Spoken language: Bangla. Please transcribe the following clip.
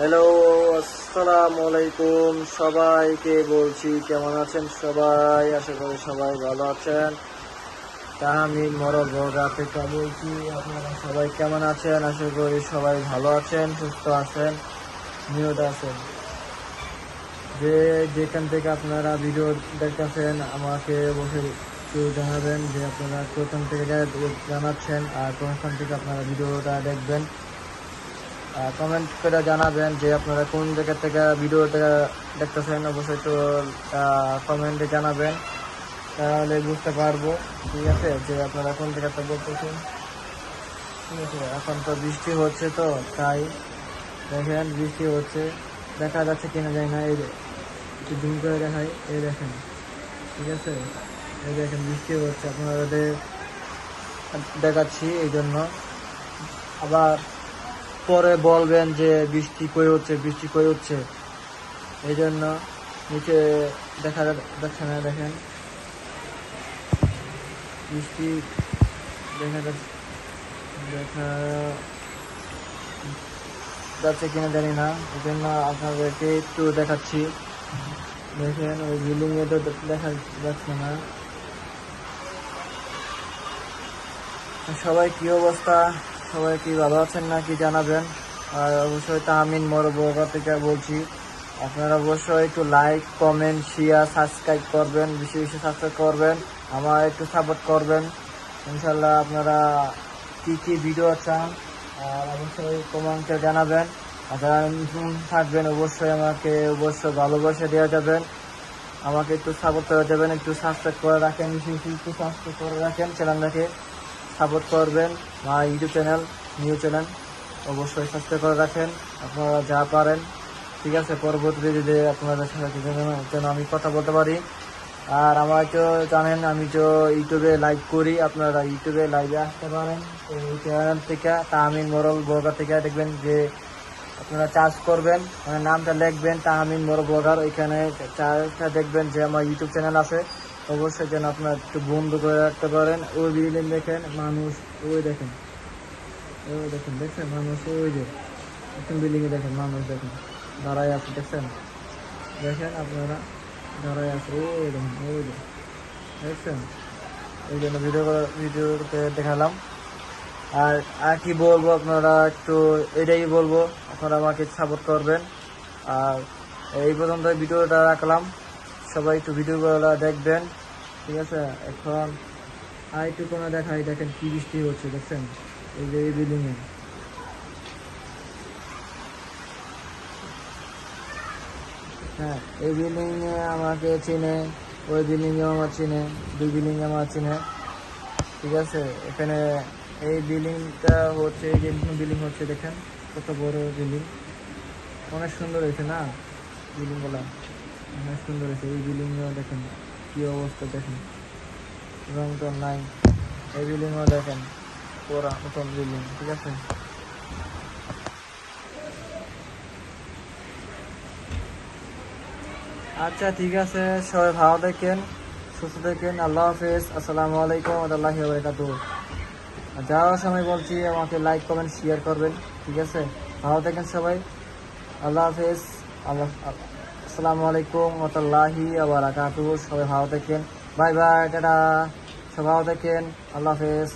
হ্যালো আসসালামু আলাইকুম সবাইকে বলছি কেমন আছেন সবাই? আশা করি সবাই ভালো আছেন। তা আমি বর্গা থেকে বলছি, আপনারা সবাই কেমন আছেন? আশা করি সবাই ভালো আছেন, সুস্থ আছেন নিয়ত আছেন। যে যেখান থেকে আপনারা ভিডিও দেখতেছেন, আমাকে অবশ্যই একটু জানাবেন যে আপনারা কোথান থেকে জানাচ্ছেন আর কোনখান থেকে আপনারা ভিডিওটা দেখবেন। কমেন্ট করে জানাবেন যে আপনারা কোন জায়গা থেকে ভিডিওটা দেখতেছেন, অবশ্যই একটু কমেন্টে জানাবেন। তাহলে বুঝতে পারব, ঠিক আছে, যে আপনারা কোন জায়গাতে বলতেছেন। ঠিক আছে, এখন তো বৃষ্টি হচ্ছে তো, তাই দেখেন বৃষ্টি হচ্ছে। দেখা যাচ্ছে কিনা যায় না, এই একটু জুম করে দেখাই, এই দেখেন, ঠিক আছে, এই দেখেন বৃষ্টি হচ্ছে, আপনাদের দেখাচ্ছি, এই জন্য। আবার পরে বলবেন যে বৃষ্টি কই হচ্ছে, বৃষ্টি কই হচ্ছে? এই জন্য নিচে দেখা যাচ্ছে না, দেখেন। বৃষ্টি দেখা যাচ্ছে দেখা যাচ্ছে কিনা জানি না এই জন্য আপনাদেরকে একটু দেখাচ্ছি। দেখেন, ওই বিল্ডিং এ তো দেখা যাচ্ছে না। সবাই কি অবস্থা? সবাই কি ভালো আছেন না কি জানাবেন? আর অবশ্যই তাহমিন মরবগা থেকে বলছি, আপনারা অবশ্যই একটু লাইক কমেন্ট শেয়ার সাবস্ক্রাইব করবেন, বেশি বেশি সাবস্ক্রাইব করবেন আমার একটু সাপোর্ট করবেন। ইনশাল্লাহ আপনারা কী কী ভিডিও চান, আর অবশ্যই কমেন্টে জানাবেন। আপনারা থাকবেন, অবশ্যই আমাকে অবশ্যই ভালোবাসা দেওয়া যাবেন। আমাকে একটু সাপোর্ট করে দেবেন একটু সাবস্ক্রাইব করে রাখেন, বেশি বেশি একটু সাবস্ক্রাইব করে রাখেন চ্যানেলটাকে সাপোর্ট করবেন। আমার ইউটিউব চ্যানেল, নিউ চ্যানেল অবশ্যই সাবস্ক্রাইব করে রাখেন। আপনারা যা পারেন, ঠিক আছে? পরবর্তীতে যদি আপনাদের সাথে যেন আমি কথা বলতে পারি। আর আমার তো জানেন, আমি তো ইউটিউবে লাইভ করি। আপনারা ইউটিউবে লাইভে আসতে পারেন। এই চ্যানেল থেকে তাহমিন মরল বর্গা থেকে দেখবেন যে আপনারা চার্জ করবেন। মানে নামটা লিখবেন তাহমিন মরল ব্লগার। ওইখানে চার্জটা দেখবেন যে আমার ইউটিউব চ্যানেল আছে। অবশ্যই যেন আপনার একটু বন্ধ করে রাখতে পারেন। ওই বিল্ডিং দেখেন, মানুষ, ওই দেখেন। ওই দেখেন, দেখছেন? মানুষ, ওই যে দেখেন বিল্ডিং দেখেন, মানুষ দেখেন। দাঁড়ায় আছে, দেখছেন? দেখেন আপনারা? দাঁড়ায় আছে, ওই দেখেন, ওই যে, দেখছেন? এই জন্য ভিডিও ভিডিওতে দেখালাম। আর আর কি বলব আপনারা একটু, এটাই বলব, আপনারা আমাকে সাপোর্ট করবেন। আর এই পর্যন্ত ভিডিওটা রাখলাম। সবাই একটু ভিডিওগুলো দেখবেন। ঠিক আছে? এখন আর কোনো দেখাই, দেখেন কি বৃষ্টি হচ্ছে, দেখছেন? এই যে এই বিল্ডিং এ। হ্যাঁ এই বিল্ডিং এ আমাকে চিনে, ওই বিল্ডিং এ আমার চিনে, দুই বিল্ডিং এ আমার চিনে। ঠিক আছে? এখানে এই বিল্ডিংটা হচ্ছে, এই যে বিল্ডিং হচ্ছে, দেখেন? কত বড় বিল্ডিং অনেক সুন্দর হয়েছে না বিল্ডিংগুলা? অনেক সুন্দর হয়েছে, এই বিল্ডিং দেখেন। কি অবস্থা দেখেন? রং তো নাই। এই বিল্ডিংও দেখেন, পুরা নতুন বিল্ডিং ঠিক আছে? আচ্ছা ঠিক আছে, সবাই ভালো দেখেন সুস্থ দেখেন আল্লাহ হাফেজ, আসসালামু আলাইকুম রহমতুল্লাহ বরকাতু যাওয়ার সময় বলছি, আমাকে লাইক কমেন্ট শেয়ার করবেন, ঠিক আছে? ভালো থাকেন সবাই, আল্লাহ হাফেজ আল্লাহ। আসসালামু আলাইকুম রহমতুল্লাহি আবরাকাতু সবাই ভালো থাকেন। Bye bye, tata. সবাই ভালো থাকেন। আল্লাহ হাফেজ।